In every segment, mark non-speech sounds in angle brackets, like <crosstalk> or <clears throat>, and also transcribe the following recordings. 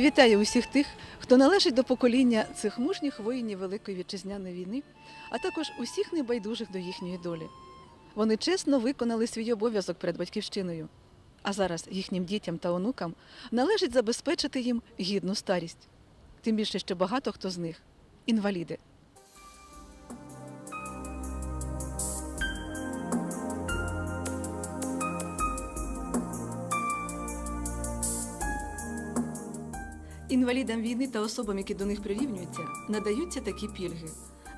Вітаю усіх тих, хто належить до покоління цих мужніх воїнів Великої вітчизняної війни, а також усіх небайдужих до їхньої долі. Вони чесно виконали свій обов'язок перед батьківщиною. А зараз їхнім дітям та онукам належить забезпечити їм гідну старість. Тим більше, що багато хто з них інваліди. Інвалідам війни та особам, які до них прирівнюються, надаються такі пільги: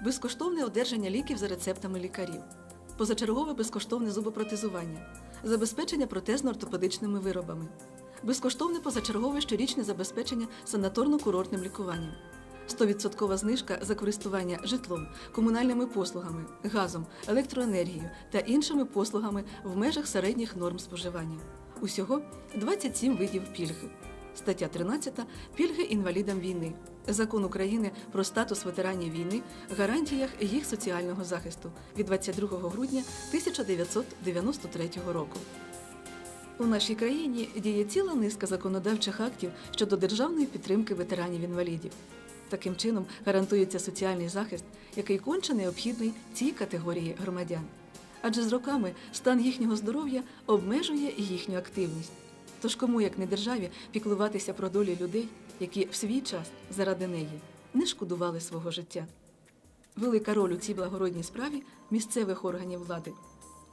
безкоштовне одержання ліків за рецептами лікарів, позачергове безкоштовне зубопротезування, забезпечення протезно-ортопедичними виробами, безкоштовне позачергове щорічне забезпечення санаторно-курортним лікуванням. 100% знижка за користування житлом, комунальними послугами, газом, електроенергією та іншими послугами в межах середніх норм споживання. Усього 27 видів пільги. Стаття 13 пільги інвалідам війни. Закон України про статус ветеранів війни, гарантіях їх соціального захисту від 22 грудня 1993 року. У нашій країні діє ціла низка законодавчих актів щодо державної підтримки ветеранів інвалідів. Таким чином гарантується соціальний захист, який конче необхідний цій категорії громадян. Адже з роками стан їхнього здоров'я обмежує їхню активність. Тож кому, як не державі, піклуватися про долі людей, які в свій час заради неї не шкодували свого життя. Велика роль у цій благородній справі місцевих органів влади.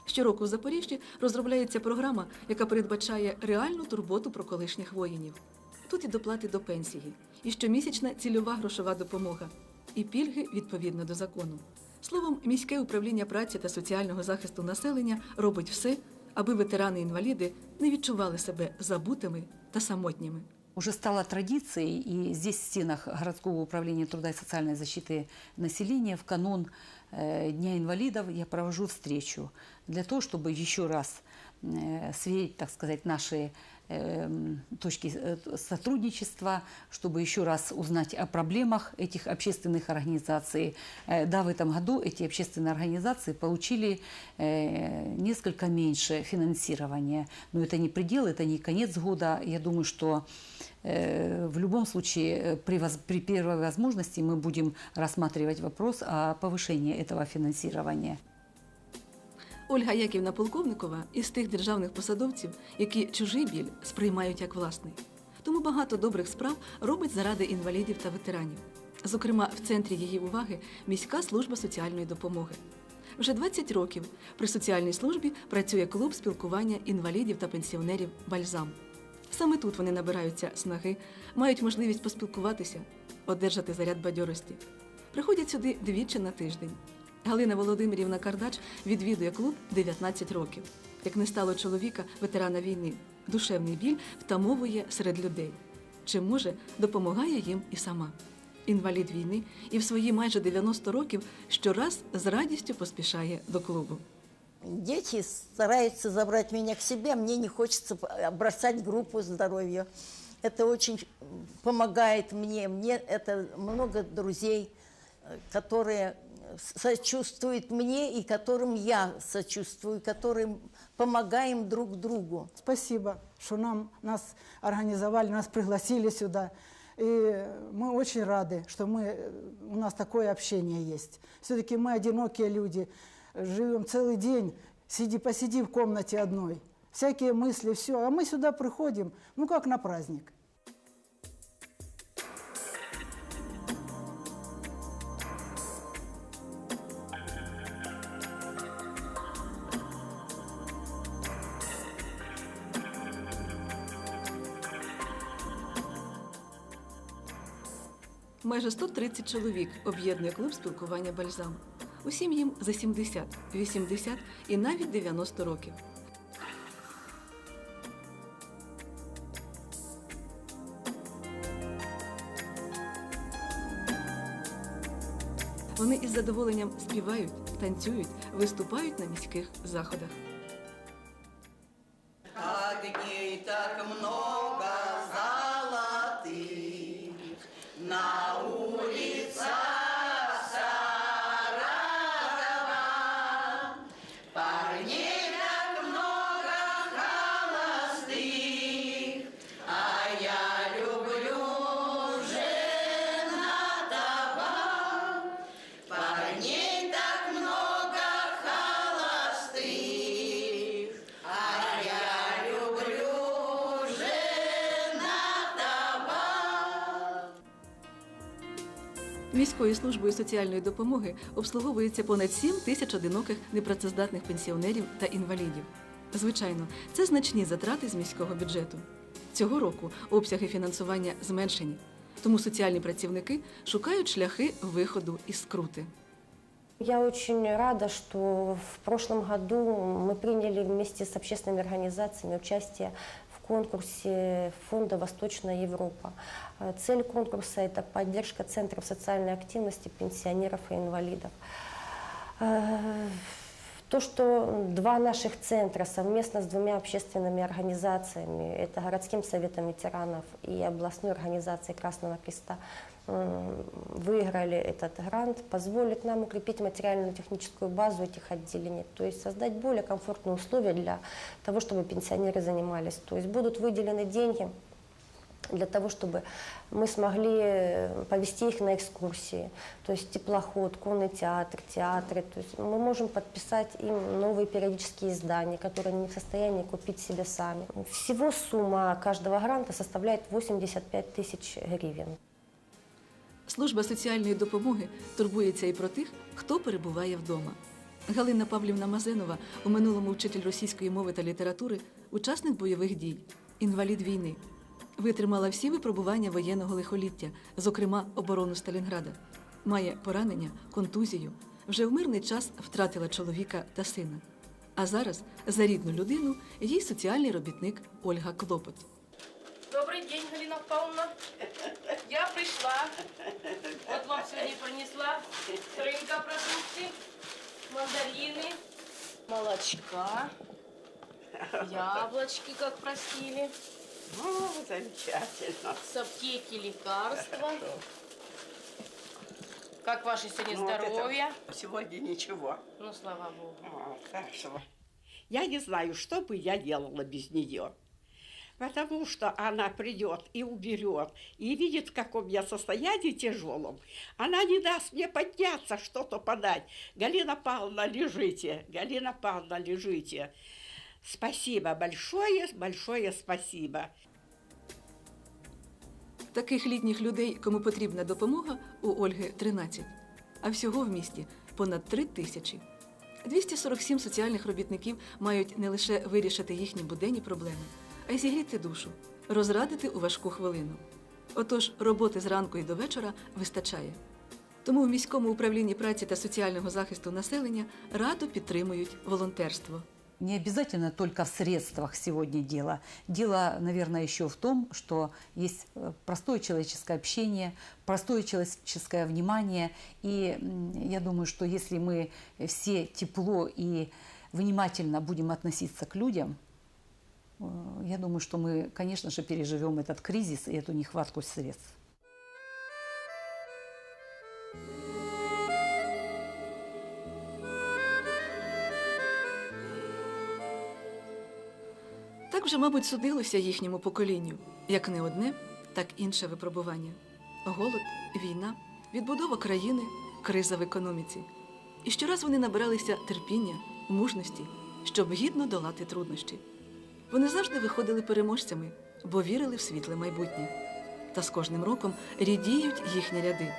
Щороку в Запоріжжі розробляється програма, яка передбачає реальну турботу про колишніх воїнів. Тут і доплати до пенсії, і щомісячна цільова грошова допомога, і пільги відповідно до закону. Словом, міське управління праці та соціального захисту населення робить все, аби ветерани-інваліди не відчували себе забутими та самотніми. Уже стало традицией, и здесь в стенах городского управления труда и социальной защиты населения в канун э, Дня инвалидов я провожу встречу для того, чтобы еще раз э, сверить, так сказать, наши э, точки э, сотрудничества, чтобы еще раз узнать о проблемах этих общественных организаций. Э, Да, в этом году эти общественные организации получили э, несколько меньше финансирования. Но это не предел, это не конец года. Я думаю, что э, в любом случае э, при, воз- при первой возможности мы будем рассматривать вопрос о повышении этого финансирования. Ольга Яківна Полковникова із тих державних посадовців, які чужий біль сприймають як власний. Тому багато добрих справ робить заради інвалідів та ветеранів. Зокрема, в центрі її уваги міська служба соціальної допомоги. Вже 20 років при соціальній службі працює клуб спілкування інвалідів та пенсіонерів Бальзам. Саме тут вони набираються снаги, мають можливість поспілкуватися, одержати заряд бадьорості. Приходять сюди двічі на тиждень. Галина Володимирівна Кардач відвідує клуб 19 років. Як не стало чоловіка, ветерана війни, душевний біль втамовує серед людей. Чи може, допомагає їм і сама. Інвалід війни і в свої майже 90 років щораз з радістю поспішає до клубу. Дети стараются забрать меня к себе, мне не хочется п- бросать группу здоровья. Это очень помогает мне. Мне это много друзей, э, которые сочувствуют мне и которым я сочувствую, которым помогаем друг другу. Спасибо, что нам, нас организовали, нас пригласили сюда. И мы очень рады, что мы, э, у нас такое общение есть. Все-таки мы одинокие люди, живем целый день, сиди, посиди в комнате одной. Всякие мысли, все. А мы сюда приходим, ну как на праздник. Майже 130 чоловік об'єднує клуб спілкування бальзам. Усім їм за 70, 80 і навіть 90 років. Вони із задоволенням співають, танцюють, виступають на міських заходах. Міською службою соціальної допомоги обслуговується понад 7 тисяч одиноких непрацездатних пенсіонерів та інвалідів. Звичайно, це значні затрати з міського бюджету. Цього року обсяги фінансування зменшені, тому соціальні працівники шукають шляхи виходу із скрути. Я очень рада, что в прошлом году мы приняли вместе с общественными организациями участие конкурсе фонда «Восточная Европа». Э, Цель конкурса – это поддержка центров социальной активности пенсионеров и инвалидов. Э, То, что два наших центра совместно с двумя общественными организациями, это городским советом ветеранов и областной организацией Красного Креста, м, выиграли этот грант, позволит нам укрепить материально-техническую базу этих отделений, то есть создать более комфортные условия для того, чтобы пенсионеры занимались. То есть будут выделены деньги для того, чтобы мы смогли повести их на экскурсии, то есть теплоход, конный театр, театры. То есть мы можем подписать им новые периодические издания, которые они не в состоянии купить себе сами. Всего сумма каждого гранта составляет 85 тысяч гривен. Служба соціальної допомоги турбується і про тих, хто перебуває вдома. Галина Павлівна Мазенова у минулому вчитель російської мови та літератури, учасник бойових дій, інвалід війни. Витримала всі випробування воєнного лихоліття, зокрема оборону Сталінграда. Має поранення, контузію. Вже в мирний час втратила чоловіка та сина. А зараз за рідну людину їй соціальний робітник Ольга Клопот. Добрый день, Галина Павловна. Я пришла. Вот вам сегодня принесла с рынка продукты, мандарины, молочка, яблочки, как просили, О, замечательно. с аптеки лекарства. Как ваше сегодня Ну, вот здоровье? Сегодня ничего. Ну, слава богу. О, хорошо. Я не знаю, что бы я делала без нее. Потому что она придет и уберет, и видит, в каком я состоянии тяжелом. Она не даст мне подняться, что-то подать. Галина Павловна, лежите. Галина Павловна, лежите. Спасибо большое, большое спасибо. Таких літніх людей, кому потрібна допомога, у Ольги 13. А всього в місті понад 3 тисячі. 247 соціальних робітників мають не лише вирішити їхні буденні проблеми, а й зігріти душу, розрадити у важку хвилину. Отож, роботи зранку і до вечора вистачає. Тому в міському управлінні праці та соціального захисту населення радо підтримують волонтерство. Не обязательно только в средствах сегодня дело. Дело, наверное, еще в том, что есть э, простое человеческое общение, простое человеческое внимание. И м, я думаю, что если мы все тепло и внимательно будем относиться к людям, э, я думаю, что мы, конечно же, переживем этот кризис и эту нехватку средств. Так вже, мабуть, судилося їхньому поколінню, як не одне, так інше випробування: голод, війна, відбудова країни, криза в економіці. І щораз вони набиралися терпіння, мужності, щоб гідно долати труднощі. Вони завжди виходили переможцями, бо вірили в світле майбутнє. Та з кожним роком рідіють їхні ряди,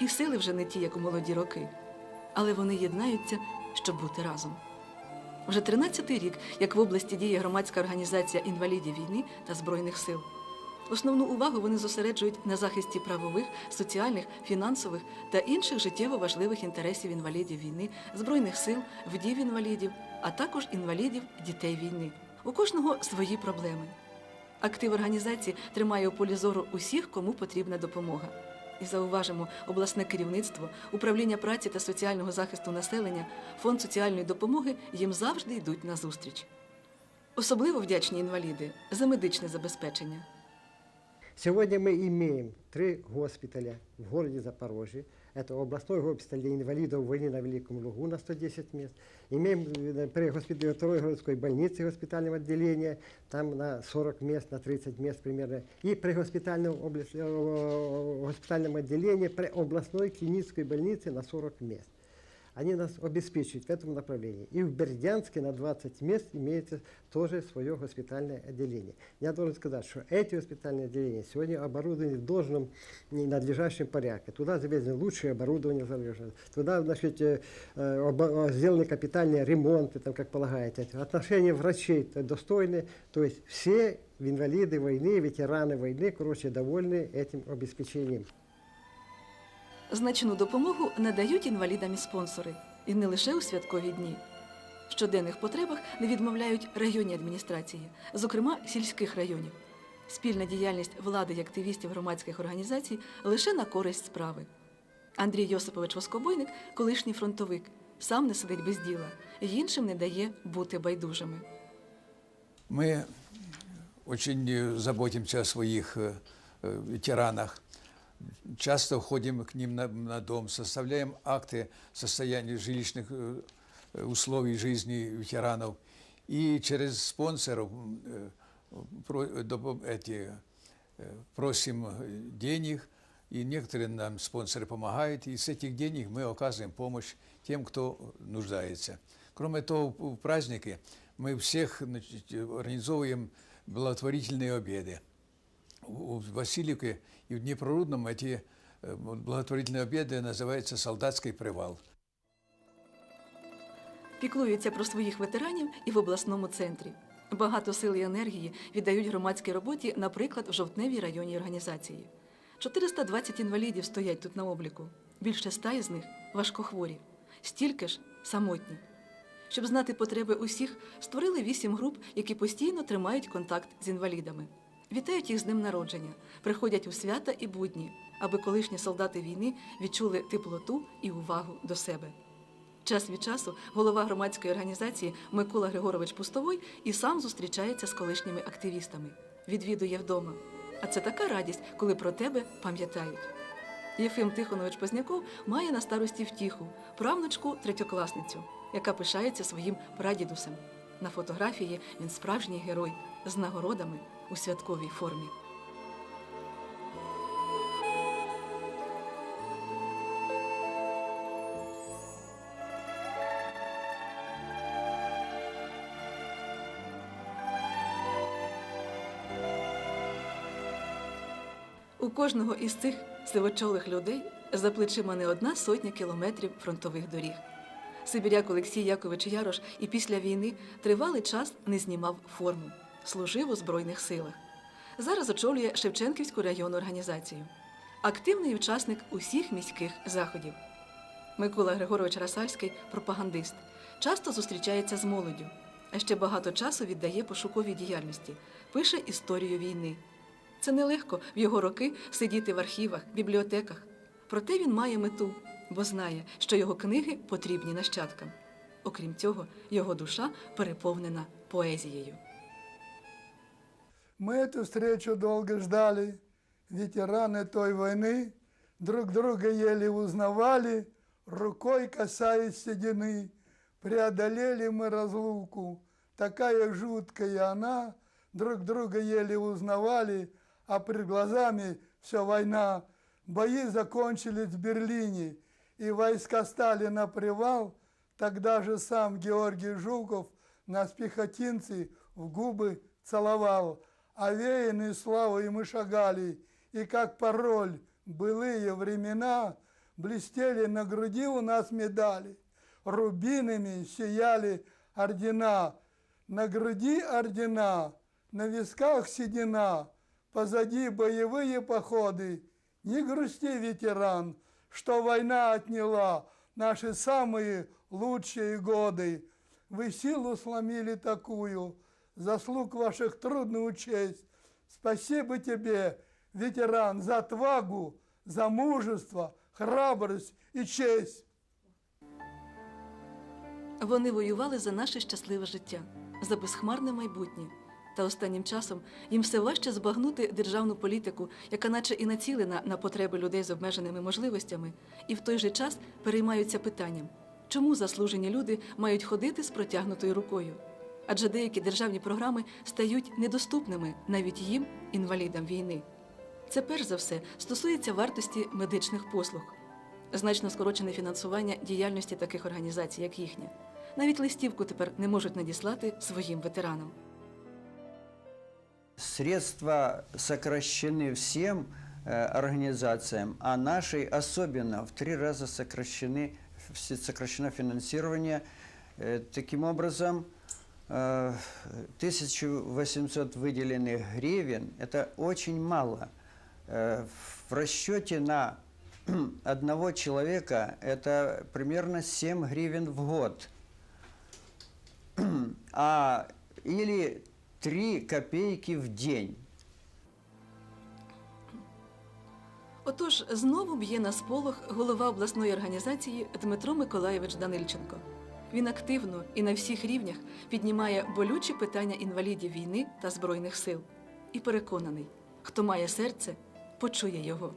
і сили вже не ті, як у молоді роки, але вони єднаються, щоб бути разом. Вже 13-й рік, як в області діє громадська організація інвалідів війни та збройних сил. Основну увагу вони зосереджують на захисті правових, соціальних, фінансових та інших життєво важливих інтересів інвалідів війни, збройних сил, вдів інвалідів, а також інвалідів дітей війни. У кожного свої проблеми. Актив організації тримає у полі зору усіх, кому потрібна допомога. І зауважимо, обласне керівництво, управління праці та соціального захисту населення, фонд соціальної допомоги їм завжди йдуть на зустріч. Особливо вдячні інваліди за медичне забезпечення. Сегодня мы имеем три госпиталя в городе Запорожье. Это областной госпиталь для инвалидов войны на Великом Лугу на 110 мест. Имеем э, при госпитале второй городской больницы госпитального отделения, там на 40 мест, на 30 мест примерно. И при госпитальном, область- э, госпитальном отделении при областной клинической больнице на 40 мест. Они нас обеспечивают в этом направлении. И в Бердянске на 20 мест имеется тоже свое госпитальное отделение. Я должен сказать, что эти госпитальные отделения сегодня оборудованы в должном и надлежащем порядке. Туда завезено лучшее оборудование, завезено. туда значит, э, э, оба- сделаны капитальные ремонты, там, как полагается. Отношения врачей достойны. То есть все инвалиды войны, ветераны войны, короче, довольны этим обеспечением. Значну допомогу надають інвалідам і спонсори, і не лише у святкові дні. В щоденних потребах не відмовляють районні адміністрації, зокрема сільських районів. Спільна діяльність влади і активістів громадських організацій лише на користь справи. Андрій Йосипович Воскобойник, колишній фронтовик, сам не сидить без діла і іншим не дає бути байдужими. Мы очень э, заботимся о своих э, э, ветеранах. Часто ходим к ним на, на дом, составляем акты состояния жилищных э, условий жизни ветеранов. И через спонсоров э, эти, э, просим денег, и некоторые нам спонсоры помогают, и с этих денег мы оказываем помощь тем, кто нуждается. Кроме того, в праздники мы всех значит, организовываем благотворительные обеды. У в Васильевке и в Днепрорудном эти э, благотворительные обеды называются «Солдатский привал». Піклуються про своїх ветеранів і в обласному центрі. Багато сил і енергії віддають громадській роботі, наприклад, в жовтневій районній організації. 420 інвалідів стоять тут на обліку. Більше ста із них важкохворі, стільки ж самотні. Щоб знати потреби усіх, створили вісім груп, які постійно тримають контакт з інвалідами. Вітають їх з днем народження, приходять у свята і будні, аби колишні солдати війни відчули теплоту і увагу до себе. Час від часу голова громадської організації Микола Григорович Пустовой і сам зустрічається з колишніми активістами, відвідує вдома. А це така радість, коли про тебе пам'ятають. Єфим Тихонович Позняков має на старості втіху, правнучку третьокласницю, яка пишається своїм прадідусем. На фотографії він справжній герой з нагородами у святковій формі. У кожного із цих сивочолих людей за плечима не одна сотня кілометрів фронтових доріг. Сибіряк Олексій Якович Ярош і після війни тривалий час не знімав форму, служив у Збройних силах. Зараз очолює Шевченківську районну організацію. Активний учасник усіх міських заходів. Микола Григорович Расальський пропагандист. Часто зустрічається з молоддю, а ще багато часу віддає пошуковій діяльності, пише історію війни. Це нелегко в його роки сидіти в архівах, бібліотеках. Проте він має мету, бо знає, що його книги потрібні нащадкам. Окрім цього, його душа переповнена поезією. Мы эту встречу долго ждали. Ветераны той войны друг друга еле узнавали, рукой касаясь седины. Преодолели мы разлуку, такая жуткая она, друг друга еле узнавали, а перед глазами все война. Бои закончились в Берлине, и войска стали на привал. Тогда же сам Георгий Жуков нас пехотинцы в губы целовал. Овеянные славой мы шагали, и как пароль былые времена блестели на груди у нас медали, рубинами сияли ордена, на груди ордена, на висках седина, позади боевые походы. Не грусти, ветеран, что война отняла наши самые лучшие годы. Вы силу сломили такую, заслуг ваших трудно учесть. Спасибо тебе, ветеран, за отвагу, за мужество, храбрость и честь. Вони воювали за наше щасливе життя, за безхмарне майбутнє. Та останнім часом їм все важче збагнути державну політику, яка наче і націлена на потреби людей з обмеженими можливостями, і в той же час переймаються питанням, чому заслужені люди мають ходити з протягнутою рукою? Адже деякі державні програми стають недоступними навіть їм, інвалідам війни. Це перш за все стосується вартості медичних послуг. Значно скорочене фінансування діяльності таких організацій, як їхня. Навіть листівку тепер не можуть надіслати своїм ветеранам. Средства сокращены всем э, организациям, а нашей особенно в три раза сокращены, фи- сокращено финансирование. Э, таким образом, э, 1800 выделенных гривен – это очень мало. Э, в расчете на <clears throat> одного человека это примерно 7 гривен в год. <clears throat> а или 3 копейки в день. Отож, знову б'є на сполох голова обласної організації Дмитро Миколаєвич Данильченко. Він активно і на всіх рівнях піднімає болючі питання інвалідів війни та збройних сил. І переконаний, хто має серце, почує його.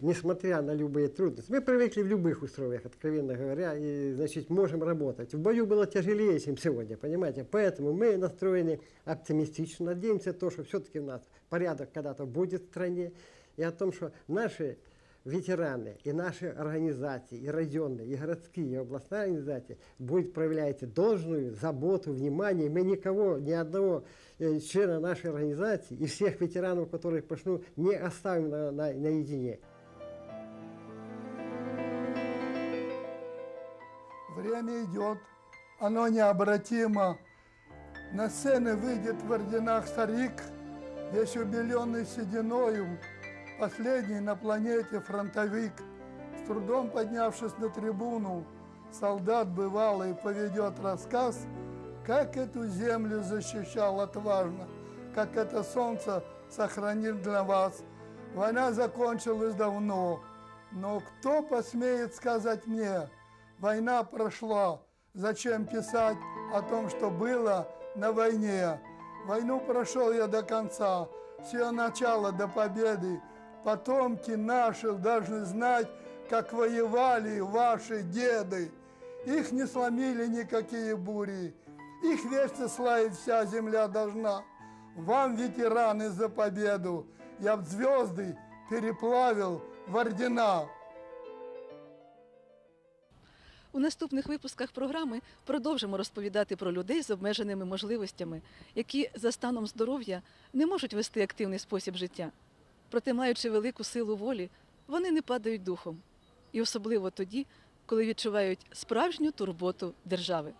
Несмотря на любые трудности, мы привыкли в любых условиях, откровенно говоря, и, значит, можем работать. В бою было тяжелее, чем сегодня, понимаете? Поэтому мы настроены оптимистично, надеемся то, что все-таки у нас порядок когда-то будет в стране, и о том, что наши ветераны и наши организации, и районные, и городские, и областные организации будут проявлять должную заботу, внимание. Мы никого, ни одного э, члена нашей организации и всех ветеранов, которых пошлю, не оставим на, на, наедине. Время идет, оно необратимо. На сцены выйдет в орденах старик, весь убеленный сединою, последний на планете фронтовик. С трудом поднявшись на трибуну, солдат бывалый поведет рассказ, как эту землю защищал отважно, как это солнце сохранил для вас. Война закончилась давно, но кто посмеет сказать мне, война прошла, зачем писать о том, что было на войне? Войну прошел я до конца, с ее начала до победы. Потомки наши должны знать, как воевали ваши деды. Их не сломили никакие бури, их вечно славить вся земля должна. Вам, ветераны, за победу я в звезды переплавил в ордена. У наступних випусках програми продовжимо розповідати про людей з обмеженими можливостями, які за станом здоров'я не можуть вести активний спосіб життя. Проте, маючи велику силу волі, вони не падають духом. І особливо тоді, коли відчувають справжню турботу держави.